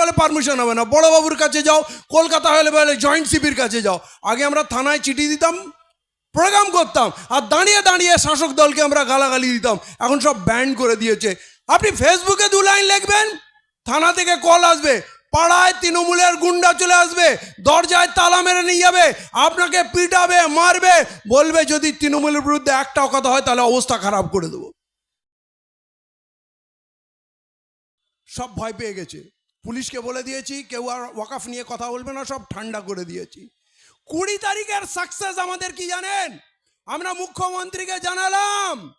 বলে পারমিশন হবে না। বড়বাবুর কাছে যাও, কলকাতা হলে বলে জয়েন্ট সিপির কাছে যাও। আগে আমরা থানায় চিঠি দিতাম প্রোগ্রাম করতাম, আর দাঁড়িয়ে দাঁড়িয়ে শাসক দলকে আমরা গালাগালি দিতাম। এখন সব ব্যান্ড করে দিয়েছে। আপনি ফেসবুকে দু লাইন লিখবেন, থানা থেকে কল আসবে, পাড়ায় তৃণমূলের গুন্ডা চলে আসবে, দরজায় তালা মেরে নিয়ে যাবে, আপনাকে পিটাবে, মারবে, বলবে যদি তৃণমূলের বিরুদ্ধে একটাও কথা হয়, তাহলে অবস্থা খারাপ করে দেবো। সব ভয় পেয়ে গেছে। পুলিশকে বলে দিয়েছি, কেউ আর ওয়াকাফ নিয়ে কথা বলবে না, সব ঠান্ডা করে দিয়েছি। কুড়ি তারিখের সাকসেস আমাদের কি জানেন? আমরা মুখ্যমন্ত্রীকে জানালাম।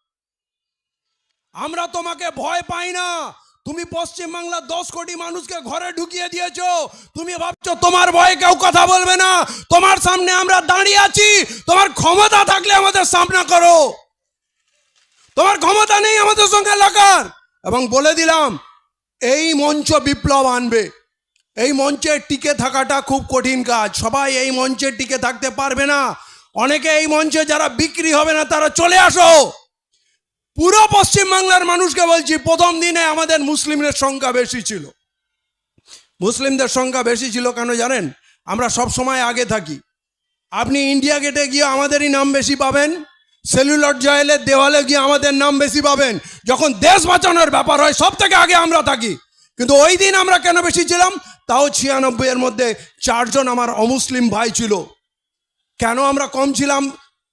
আমরা তোমাকে ভয় পাই না। তুমি পশ্চিমবাংলার দশ কোটি মানুষকে ঘরে ঢুকিয়ে দিয়েছ। তুমি ভাবছ তোমার ভয়ে কেউ কথা বলবে না। তোমার সামনে আমরা দাঁড়িয়ে আছি। তোমার ক্ষমতা থাকলে আমাদের সামনা করো। তোমার ক্ষমতা নেই আমাদের সঙ্গে লাগার। এবং বলে দিলাম এই মঞ্চ বিপ্লব আনবে। এই মঞ্চে টিকে থাকাটা খুব কঠিন কাজ। সবাই এই মঞ্চে টিকে থাকতে পারবে না। অনেকে এই মঞ্চে যারা বিক্রি হবে না, তারা চলে আসো। পুরো পশ্চিমবাংলার মানুষকে বলছি, প্রথম দিনে আমাদের মুসলিমদের সংখ্যা বেশি ছিল। মুসলিমদের সংখ্যা বেশি ছিল কেন জানেন? আমরা সব সময় আগে থাকি। আপনি ইন্ডিয়া গেটে গিয়ে আমাদেরই নাম বেশি পাবেন। সেলুলার জয়েলের দেওয়ালে গিয়ে আমাদের নাম বেশি পাবেন। যখন দেশ বাঁচানোর ব্যাপার হয়, সব থেকে আগে আমরা থাকি। কিন্তু ওই দিন আমরা কেন বেশি ছিলাম? তাও ছিয়ানব্বই এর মধ্যে চারজন আমার অমুসলিম ভাই ছিল। কেন আমরা কম ছিলাম?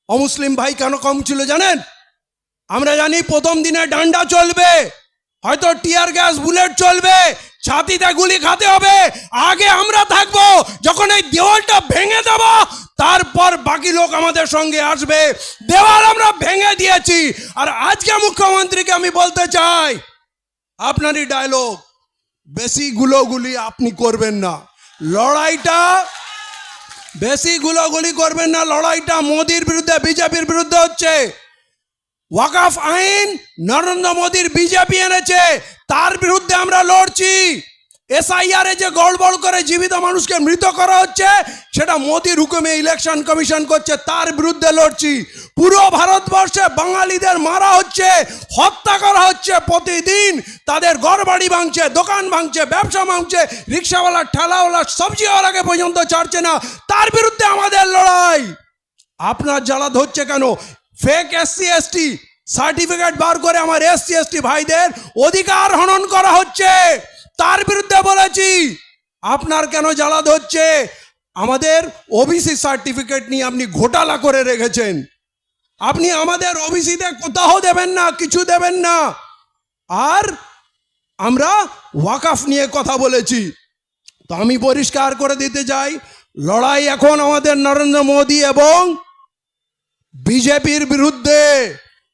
অমুসলিম ভাই কেন কম ছিল জানেন? আমরা জানি প্রথম দিনে ডান্ডা চলবে, হয়তো টিয়ার গ্যাস, বুলেট চলবে ছাতিতে গুলি খাতে হবে। আগে আমরা থাকব, যখন এই দেওয়ালটা ভেঙে দেব, তারপর বাকি লোক আমাদের সঙ্গে আসবে। দেওয়াল আমরা ভেঙে দিয়েছি। আর আজকে মুখ্যমন্ত্রীকে আমি বলতে চাই, আপনারই ডায়লগ বেশি গুলোগুলি আপনি করবেন না। লড়াইটা, বেশি গুলোগুলি করবেন না। লড়াইটা মোদির বিরুদ্ধে, বিজেপির বিরুদ্ধে হচ্ছে। ওয়াকাফ আইন নরেন্দ্র মোদীর বিজেপি এনেছে। তার বিরুদ্ধে আমরা লড়ছি। এসআইআর যে গড়বড় করে জীবিত মানুষকে মৃত করা হচ্ছে, সেটা মোদির হুকুমে ইলেকশন কমিশন করছে, তার বিরুদ্ধে লড়ছি। পুরো ভারতবর্ষে বাঙালিদের মারা হচ্ছে, হত্যা করা হচ্ছে প্রতিদিন। তাদের ঘরবাড়ি ভাঙছে, দোকান ভাঙছে, ব্যবসা ভাঙছে, রিক্সাওয়ালা, ঠেলাওয়ালা সবজিওয়ালাকে পর্যন্ত ছাড়ছে না। তার বিরুদ্ধে আমাদের লড়াই। আপনার জ্বালা ধরছে কেন? ফেক এসসি এসটি সার্টিফিকেট বার করে আমার এসসি, এসটি ভাইদের অধিকার হনন করা হচ্ছে। তার বিরুদ্ধে বলেছি, আপনার কেন জ্বালা ধরছে? আমাদের ওবিসি সার্টিফিকেট নিয়ে আপনি ঘোটালা করে রেখেছেন। আপনি আমাদের ওবিসিতে কোথাও দেবেন না, কিছু দেবেন না। আর আমরা ওয়াকাফ নিয়ে কথা বলেছি। তো আমি পরিষ্কার করে দিতে চাই, লড়াই এখন আমাদের নরেন্দ্র মোদী এবং বিজেপির বিরুদ্ধে।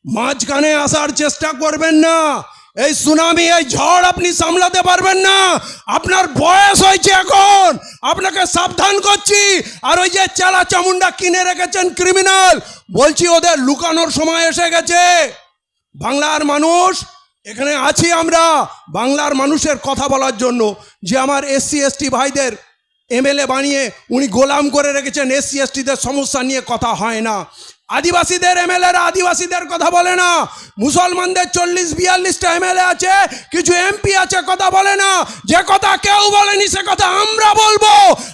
মাঝখানে আসার চেষ্টা করবেন না। এই সুনামি, এই ঝড় আপনি সামলাতে পারবেন না। আপনার বয়স হয়েছে এখন। আপনাকে সাবধান করছি। আর ওই যে চেলা চামুন্ডা কিনে রেখেছেন ক্রিমিনাল বলছি ওদের লুকানোর সময় এসে গেছে। বাংলার মানুষ, এখানে আছি আমরা বাংলার মানুষের কথা বলার জন্য। যে আমার এসসি, এসটি ভাইদের এমএলএ বানিয়ে উনি গোলাম করে রেখেছেন। এসসি, এসটিদের সমস্যা নিয়ে কথা হয় না। আদিবাসীদের এমএলএরা আদিবাসীদের কথা বলে না। মুসলমানদের চল্লিশ, বিয়াল্লিশটা এমএলএ আছে, কিছু এমপি আছে, কথা বলে না। যে কথা কেউ বলেনি, সে কথা আমরা বলব।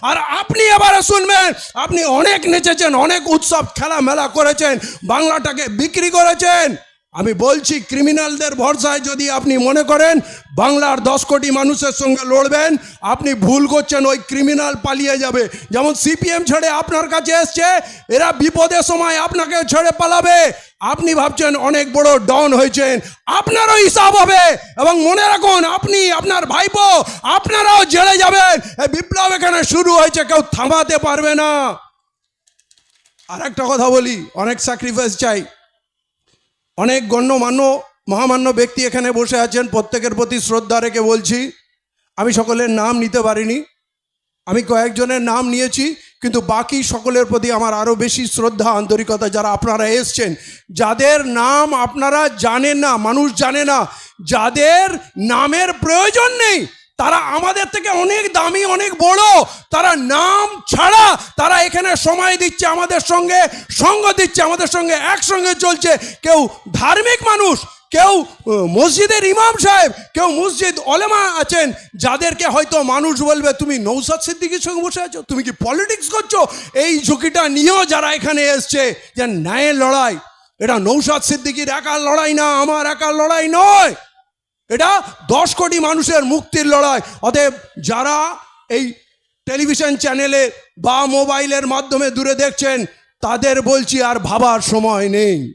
আর আপনি এবারে শুনবেন, আপনি অনেক নেচেছেন, অনেক উৎসব খেলা মেলা করেছেন, বাংলাটাকে বিক্রি করেছেন। আমি বলছি ক্রিমিনালদের ভরসায় যদি আপনি মনে করেন বাংলার দশ কোটি মানুষের সঙ্গে লড়বেন, আপনি ভুল করছেন, ওই ক্রিমিনাল পালিয়ে যাবে। যেমন সিপিএম ছেড়ে আপনার কাছে এসছে, এরা বিপদের সময় আপনাকে ছেড়ে পালাবে। আপনি ভাবছেন অনেক বড় ডন হয়েছেন, আপনারও হিসাব হবে। এবং মনে রাখুন, আপনি, আপনার ভাইপো, আপনারাও জেলে যাবেন। বিপ্লব এখানে শুরু হয়েছে, কেউ থামাতে পারবে না। আর একটা কথা বলি, অনেক স্যাক্রিফাইস চাই। অনেক গণ্যমান্য, মহামান্য ব্যক্তি এখানে বসে আছেন। প্রত্যেকের প্রতি শ্রদ্ধা রেখে বলছি, আমি সকলের নাম নিতে পারিনি। আমি কয়েকজনের নাম নিয়েছি, কিন্তু বাকি সকলের প্রতি আমার আরও বেশি শ্রদ্ধা, আন্তরিকতা যারা আপনারা এসছেন। যাদের নাম আপনারা জানেন না, মানুষ জানে না, যাদের নামের প্রয়োজন নেই তারা আমাদের থেকে অনেক দামি, অনেক বড়। তারা নাম ছাড়া তারা এখানে সময় দিচ্ছে আমাদের সঙ্গে, সঙ্গ দিচ্ছে আমাদের সঙ্গে, একসঙ্গে চলছে। কেউ ধার্মিক মানুষ, কেউ মসজিদের ইমাম সাহেব, কেউ মসজিদ অলেমা আছেন, যাদেরকে হয়তো মানুষ বলবে, তুমি নৌসাদ সিদ্দিকির সঙ্গে বসে আছো? তুমি কি পলিটিক্স করছ? এই ঝুঁকিটা নিয়েও যারা এখানে এসছে, যে ন্যায়ের লড়াই। এটা নৌসাদ সিদ্দিকির একার লড়াই না, আমার একার লড়াই নয়। এটা দশ কোটি মানুষের মুক্তির লড়াই। অতএব যারা এই টেলিভিশন চ্যানেলে বা মোবাইলের মাধ্যমে দূরে দেখছেন, তাদের বলছি আর ভাবার সময় নেই।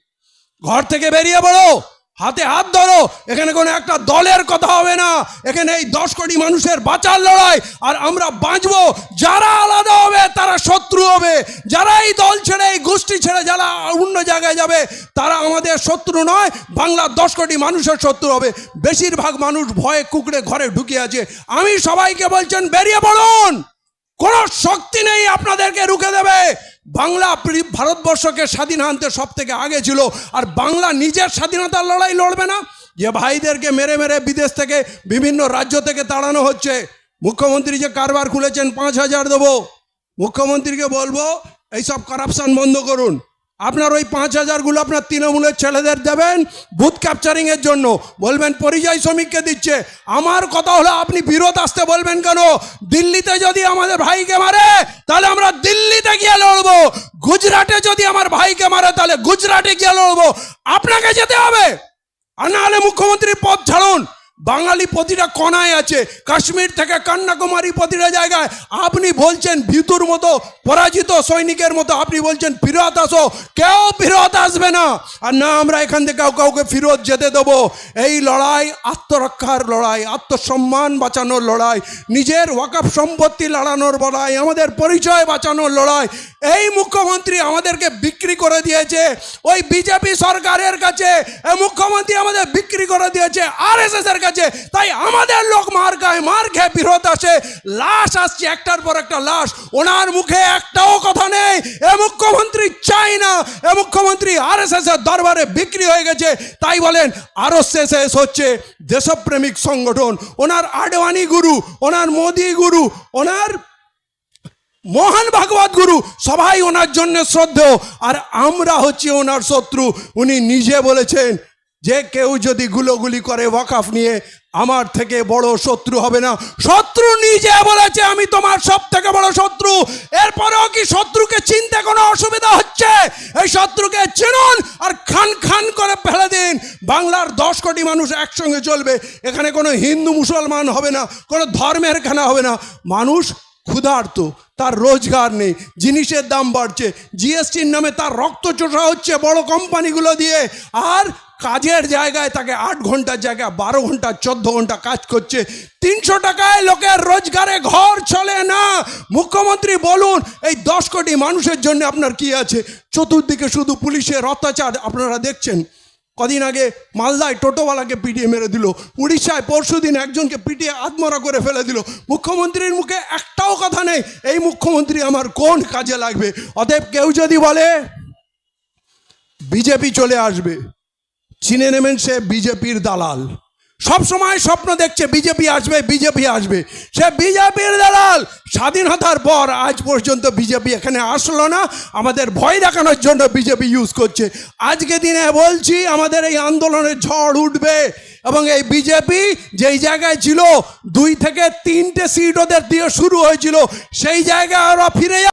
ঘর থেকে বেরিয়ে পড়ো। হাতে হাত ধরো। এখানে কোনো একটা দলের কথা হবে না। এখানে এই দশ কোটি মানুষের বাঁচার লড়াই, আর আমরা বাঁচবো। যারা আলাদা হবে, তারা শত্রু হবে। যারা এই দল ছেড়ে, এই গোষ্ঠী ছেড়ে, যারা অন্য জায়গায় যাবে, তারা আমাদের শত্রু নয়, বাংলার দশ কোটি মানুষের শত্রু হবে। বেশিরভাগ মানুষ ভয়ে কুকড়ে ঘরে ঢুকে আছে। আমি সবাইকে বলছেন, বেরিয়ে পড়ুন। কোনো শক্তি নেই আপনাদেরকে রুখে দেবে। বাংলা ভারতবর্ষকে স্বাধীন আনতে সব থেকে আগে ছিল, আর বাংলা নিজের স্বাধীনতার লড়াই লড়বে না? যে ভাইদেরকে মেরে মেরে বিদেশ থেকে বিভিন্ন রাজ্য থেকে তাড়ানো হচ্ছে, মুখ্যমন্ত্রী যে কারবার খুলেছেন, পাঁচ হাজার দেবো। মুখ্যমন্ত্রীকে বলব, এইসব করাপশান বন্ধ করুন। আপনার ওই পাঁচ হাজারগুলো আপনার তৃণমূলের ছেলেদের দেবেন বুথ ক্যাপচারিংয়ের জন্য। বলবেন, পরিযায়ী শ্রমিককে দিচ্ছে। আমার কথা হলো, আপনি বিরোধ আসতে বলবেন কেন? দিল্লিতে যদি আমাদের ভাইকে মারে, তাহলে আমরা দিল্লিতে গিয়ে লড়বো। গুজরাটে যদি আমার ভাইকে মারে, তাহলে গুজরাটে গিয়ে লড়বো। আপনাকে যেতে হবে। আর নাহলে মুখ্যমন্ত্রীর পদ ছাড়ুন। বাঙালি প্রতিটা কণায় আছে। কাশ্মীর থেকে কন্যাকুমারী প্রতিটা জায়গায়। আপনি বলছেন ভিতুর মতো পরাজিত সৈনিকের মতো, আপনি বলছেন ফিরত আসো। কেউ ফিরত আসবে না। আর না, আমরা এখান থেকে কাউ কাউকে ফিরত যেতে দেবো। এই লড়াই, আত্মরক্ষার লড়াই, আত্মসম্মান বাঁচানোর লড়াই, নিজের ওয়াকফ সম্পত্তি লড়ানোর লড়াই, আমাদের পরিচয় বাঁচানোর লড়াই। এই মুখ্যমন্ত্রী আমাদেরকে বিক্রি করে দিয়েছে। ওই বিজেপি সরকারের কাছে মুখ্যমন্ত্রী আমাদের বিক্রি করে দিয়েছে। আর এস এর কাছে তাই আমাদের লোক মার খায় মার খেয়ে বিরোধ আসে লাশ আসছে, একটার পর একটা লাশ। ওনার মুখে একটাও কথা নেই। এ মুখ্যমন্ত্রী চাই না। এ মুখ্যমন্ত্রী আর এস দরবারে বিক্রি হয়ে গেছে। তাই বলেন আরও শেষ হচ্ছে দেশপ্রেমিক সংগঠন। ওনার আডবাণী গুরু, ওনার মোদি গুরু, ওনার মহান ভাগবত গুরু, সবাই ওনার জন্য শ্রদ্ধেয়। আর আমরা হচ্ছি ওনার শত্রু। উনি নিজে বলেছেন যে কেউ যদি গুলোগুলি করে ওয়াকাফ নিয়ে, আমার থেকে বড় শত্রু হবে না। শত্রু নিজে বলেছে, আমি তোমার সব থেকে বড় শত্রু। এরপরেও কি শত্রুকে চিনতে কোনো অসুবিধা হচ্ছে? এই শত্রুকে চিনুন আর খান খান করে ফেলে দিন। বাংলার দশ কোটি মানুষ একসঙ্গে চলবে। এখানে কোনো হিন্দু মুসলমান হবে না, কোনো ধর্মের খানা হবে না। মানুষ ক্ষুধার্ত, তার রোজগার নেই, জিনিসের দাম বাড়ছে। জিএসটির নামে তার রক্ত চোষা হচ্ছে বড় কোম্পানিগুলো দিয়ে। আর কাজের জায়গায় তাকে আট ঘণ্টার জায়গায়, বারো ঘণ্টা, চোদ্দ ঘণ্টা কাজ করছে। তিনশো টাকায় লোকের রোজগারে ঘর চলে না। মুখ্যমন্ত্রী বলুন, এই দশ কোটি মানুষের জন্য আপনার কি আছে? চতুর্দিকে শুধু পুলিশের অত্যাচার, আপনারা দেখছেন। কদিন আগে মালদায় টোটোওয়ালাকে পিটিয়ে মেরে দিল। উড়িষ্যায় পরশু দিন একজনকে পিটিয়ে আত্মরা করে ফেলে দিল। মুখ্যমন্ত্রীর মুখে একটাও কথা নেই, এই মুখ্যমন্ত্রী আমার কোন কাজে লাগবে? অতএব কেউ যদি বলে, বিজেপি চলে আসবে। চিনে নেবেন সে বিজেপির দালাল। সব সময় স্বপ্ন দেখছে বিজেপি আসবে বিজেপি আসবে। সে বিজেপির দালাল। স্বাধীনতার পর আজ পর্যন্ত বিজেপি এখানে আসলো না। আমাদের ভয় দেখানোর জন্য বিজেপি ইউজ করছে। আজকে দিনে বলছি, আমাদের এই আন্দোলনের ঝড় উঠবে এবং এই বিজেপি যেই জায়গায় ছিল, দুই থেকে তিনটে সিট ওদের দিয়ে শুরু হয়েছিল, সেই জায়গায় ওরা ফিরে